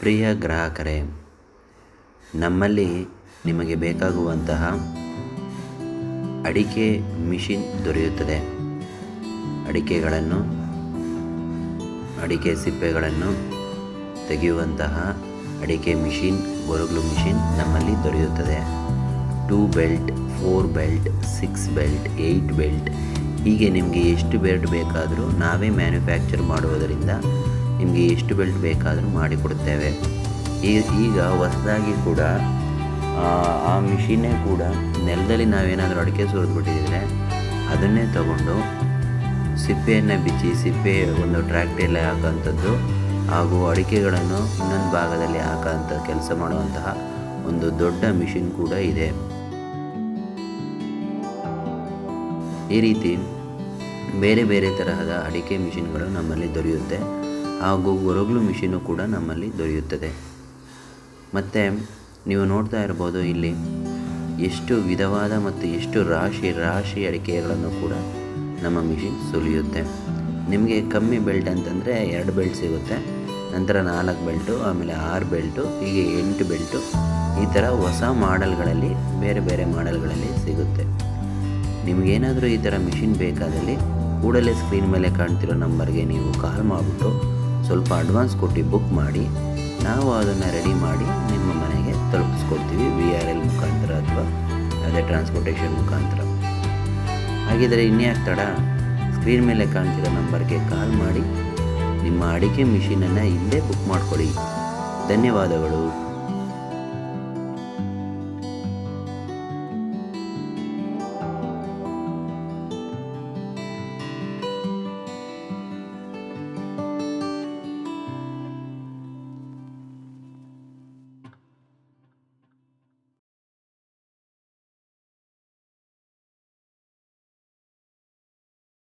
ಪ್ರಿಯ ಗ್ರಾಹಕರೇ, ನಮ್ಮಲ್ಲಿ ನಿಮಗೆ ಬೇಕಾಗುವಂತಹ ಅಡಿಕೆ ಮಿಷಿನ್ ದೊರೆಯುತ್ತದೆ. ಅಡಿಕೆಗಳನ್ನು, ಅಡಿಕೆ ಸಿಪ್ಪೆಗಳನ್ನು ತೆಗೆಯುವಂತಹ ಅಡಿಕೆ ಮಿಷಿನ್, ಗೊರಗುಲು ಮಿಷಿನ್ ನಮ್ಮಲ್ಲಿ ದೊರೆಯುತ್ತದೆ. Two belt, four belt, six belt, eight belt, ಹೀಗೆ ನಿಮಗೆ ಎಷ್ಟು ಬೆಲ್ಟ್ ಬೇಕಾದರೂ ನಾವೇ ಮ್ಯಾನುಫ್ಯಾಕ್ಚರ್ ಮಾಡುವುದರಿಂದ ನಿಮಗೆ ಎಷ್ಟು ಬೆಲ್ಟ್ ಬೇಕಾದರೂ ಮಾಡಿಕೊಡುತ್ತೇವೆ. ಈಗ ಹೊಸದಾಗಿ ಕೂಡ ಆ, ಆ ಮಿಷಿನ್ನೇ ಕೂಡ ನೆಲದಲ್ಲಿ ನಾವೇನಾದರೂ ಅಡಿಕೆ ಸುರಿದ್ಬಿಟ್ಟಿದ್ರೆ ಅದನ್ನೇ ತಗೊಂಡು ಸಿಪ್ಪೆಯನ್ನು ಬಿಚ್ಚಿ ಸಿಪ್ಪೆ ಒಂದು ಟ್ರ್ಯಾಕ್ಟರಲ್ಲಿ ಹಾಕೋಂಥದ್ದು ಹಾಗೂ ಅಡಿಕೆಗಳನ್ನು ಇನ್ನೊಂದು ಭಾಗದಲ್ಲಿ ಹಾಕೋಂಥ ಕೆಲಸ ಮಾಡುವಂತಹ ಒಂದು ದೊಡ್ಡ ಮಿಷಿನ್ ಕೂಡ ಇದೆ. ಈ ರೀತಿ ಬೇರೆ ಬೇರೆ ತರಹದ ಅಡಿಕೆ ಮಿಷಿನ್ಗಳು ನಮ್ಮಲ್ಲಿ ದೊರೆಯುತ್ತೆ. ಹಾಗೂ ಗೊರಗಲು ಮಿಷಿನು ಕೂಡ ನಮ್ಮಲ್ಲಿ ದೊರೆಯುತ್ತದೆ. ಮತ್ತು ನೀವು ನೋಡ್ತಾ ಇರ್ಬೋದು ಇಲ್ಲಿ ಎಷ್ಟು ವಿಧವಾದ ಮತ್ತು ಎಷ್ಟು ರಾಶಿ ರಾಶಿ ಅಡಿಕೆಗಳನ್ನು ಕೂಡ ನಮ್ಮ ಮಿಷಿನ್ ಸುಲಿಯುತ್ತೆ. ನಿಮಗೆ ಕಮ್ಮಿ ಬೆಲ್ಟ್ ಅಂತಂದರೆ ಎರಡು ಬೆಲ್ಟ್ ಸಿಗುತ್ತೆ. ನಂತರ ನಾಲ್ಕು ಬೆಲ್ಟು, ಆಮೇಲೆ ಆರು ಬೆಲ್ಟು, ಹೀಗೆ ಎಂಟು ಬೆಲ್ಟು, ಈ ಥರ ಹೊಸ ಮಾಡೆಲ್ಗಳಲ್ಲಿ, ಬೇರೆ ಬೇರೆ ಮಾಡೆಲ್ಗಳಲ್ಲಿ ಸಿಗುತ್ತೆ. ನಿಮಗೇನಾದರೂ ಈ ಥರ ಮಿಷಿನ್ ಬೇಕಾದಲ್ಲಿ ಕೂಡಲೇ ಸ್ಕ್ರೀನ್ ಮೇಲೆ ಕಾಣ್ತಿರೋ ನಂಬರ್ಗೆ ನೀವು ಕಾಲ್ ಮಾಡಿಬಿಟ್ಟು ಸ್ವಲ್ಪ ಅಡ್ವಾನ್ಸ್ ಕೊಟ್ಟು ಬುಕ್ ಮಾಡಿ, ನಾವು ಅದನ್ನು ರೆಡಿ ಮಾಡಿ ನಿಮ್ಮ ಮನೆಗೆ ತಲುಪಿಸ್ಕೊಡ್ತೀವಿ ವಿ ಆರ್ ಎಲ್ ಮುಖಾಂತರ ಅಥವಾ ಅದೇ ಟ್ರಾನ್ಸ್ಪೋರ್ಟೇಷನ್ ಮುಖಾಂತರ. ಹಾಗಿದ್ದರೆ ಇನ್ಯಾಕೆ ತಡ? ಸ್ಕ್ರೀನ್ ಮೇಲೆ ಕಾಣ್ತಿರೋ ನಂಬರ್ಗೆ ಕಾಲ್ ಮಾಡಿ, ನಿಮ್ಮ ಅಡಿಕೆ ಮಿಷಿನನ್ನು ಇಲ್ಲೇ ಬುಕ್ ಮಾಡಿಕೊಡಿ ಧನ್ಯವಾದಗಳು.